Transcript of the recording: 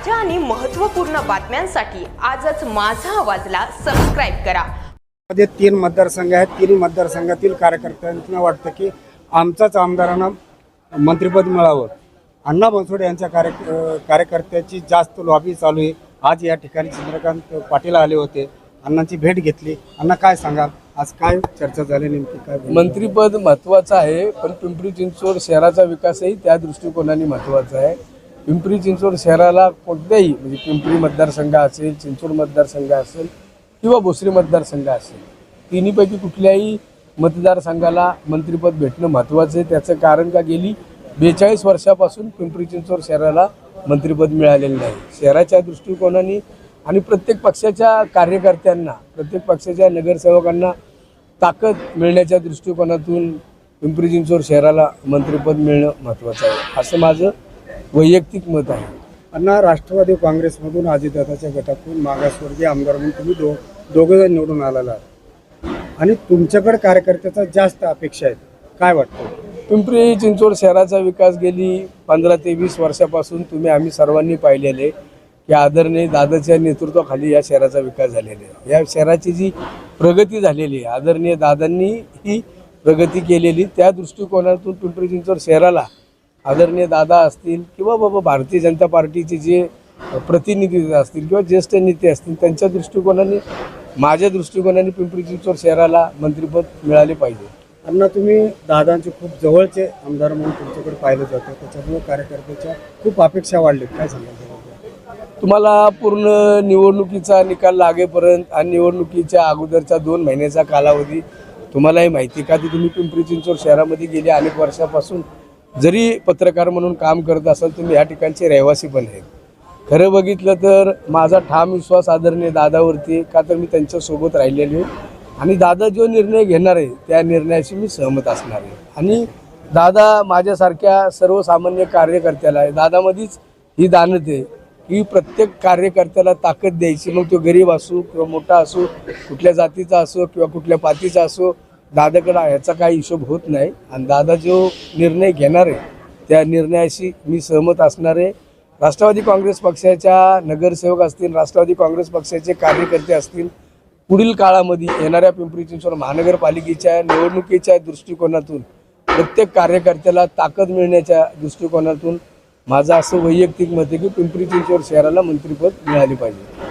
ताज्या आणि महत्त्वपूर्ण बातम्यांसाठी आजच माझा आवाजला सबस्क्राईब करा. मध्ये तीन मतदारसंघ आहेत. तिन्ही मतदारसंघातील कार्यकर्त्यांना वाटतं की आमचाच आमदारांना मंत्रिपद मिळावं. अण्णा बनसोडे यांच्या कार्य कार्यकर्त्याची जास्त लॉबी चालू आहे. आज या ठिकाणी चंद्रकांत पाटील आले होते. अण्णांची भेट घेतली. अण्णा काय सांगाल? आज काय चर्चा झाली नेमकी? काय? मंत्रीपद महत्त्वाचं आहे पण पिंपरी चिंचवड शहराचा विकासही त्या दृष्टिकोनाने महत्त्वाचा आहे. पिंपरी चिंचवड शहराला कोणत्याही म्हणजे पिंपरी मतदारसंघ असेल चिंचवड मतदारसंघ असेल किंवा भोसरी मतदारसंघ असेल तिन्हीपैकी कुठल्याही मतदारसंघाला मंत्रिपद भेटणं महत्त्वाचं आहे. त्याचं कारण का गेली? बेचाळीस वर्षापासून पिंपरी चिंचवड शहराला मंत्रिपद मिळालेलं नाही. शहराच्या दृष्टिकोनाने आणि प्रत्येक पक्षाच्या कार्यकर्त्यांना प्रत्येक पक्षाच्या नगरसेवकांना ताकद मिळण्याच्या दृष्टिकोनातून पिंपरी चिंचवड शहराला मंत्रिपद मिळणं महत्त्वाचं आहे. असं माझं वैयक्तिक मत आहे. अण्णा राष्ट्रवादी काँग्रेसमधून अजितदादाच्या गटातून मागासवर्गीय आमदार म्हणून तुम्ही दो दोघं जण निवडून आलेला आणि तुमच्याकडे कार्यकर्त्याचा जास्त अपेक्षा आहेत. काय वाटतं? पिंपरी चिंचवड शहराचा विकास गेली पंधरा ते वीस वर्षापासून तुम्ही आम्ही सर्वांनी पाहिलेले की आदरणीय दादाच्या नेतृत्वाखाली या शहराचा विकास झालेला आहे. या शहराची जी प्रगती झालेली आहे आदरणीय दादांनी ही प्रगती केलेली त्या दृष्टिकोनातून पिंपरी चिंचवड शहराला आदरणीय दादा असतील किंवा बाबा भारतीय जनता पार्टीचे जे प्रतिनिधी असतील किंवा ज्येष्ठ नेते असतील त्यांच्या दृष्टिकोनाने माझ्या दृष्टिकोनाने पिंपरी चिंचवड शहराला मंत्रिपद मिळाले पाहिजे. अण्णा तुम्ही दादांचे खूप जवळचे आमदार म्हणून तुमच्याकडे पाहिलं जातं. त्याच्यामुळे कार्यकर्त्याच्या खूप अपेक्षा वाढल्यात काय सांगाल? तुम्हाला पूर्ण निवडणुकीचा निकाल लागेपर्यंत आणि निवडणुकीच्या अगोदरचा दोन महिन्याचा कालावधी तुम्हालाही माहिती का? ती तुम्ही पिंपरी चिंचवड शहरामध्ये गेल्या अनेक वर्षापासून. जरी पत्रकार म्हणून काम करत असाल तुम्ही या ठिकाणचे रहिवासी पण आहेत. खरं बघितलं तर माझा ठाम विश्वास आदरणीय दादावरती का तर मी त्यांच्यासोबत राहिलेलो आहे. आणि दादा जो निर्णय घेणार आहे त्या निर्णयाशी मी सहमत असणार आहे. आणि दादा माझ्यासारख्या सर्वसामान्य कार्यकर्त्याला आहे. दादामध्येच ही दानत आहे की प्रत्येक कार्यकर्त्याला ताकद द्यायची. मग तो गरीब असो किंवा मोठा असो कुठल्या जातीचा असो किंवा कुठल्या पातीचा असो दादाकडं याचा काही हिशोब होत नाही. आणि दादा जो निर्णय घेणार आहे त्या निर्णयाशी मी सहमत असणार आहे. राष्ट्रवादी काँग्रेस पक्षाच्या नगरसेवक असतील राष्ट्रवादी काँग्रेस पक्षाचे कार्यकर्ते असतील पुढील काळामध्ये येणाऱ्या पिंपरी चिंचवड महानगरपालिकेच्या निवडणुकीच्या दृष्टिकोनातून प्रत्येक कार्यकर्त्याला ताकद मिळण्याच्या दृष्टिकोनातून माझं असं वैयक्तिक मत आहे की पिंपरी चिंचवड शहराला मंत्रिपद मिळाले पाहिजे.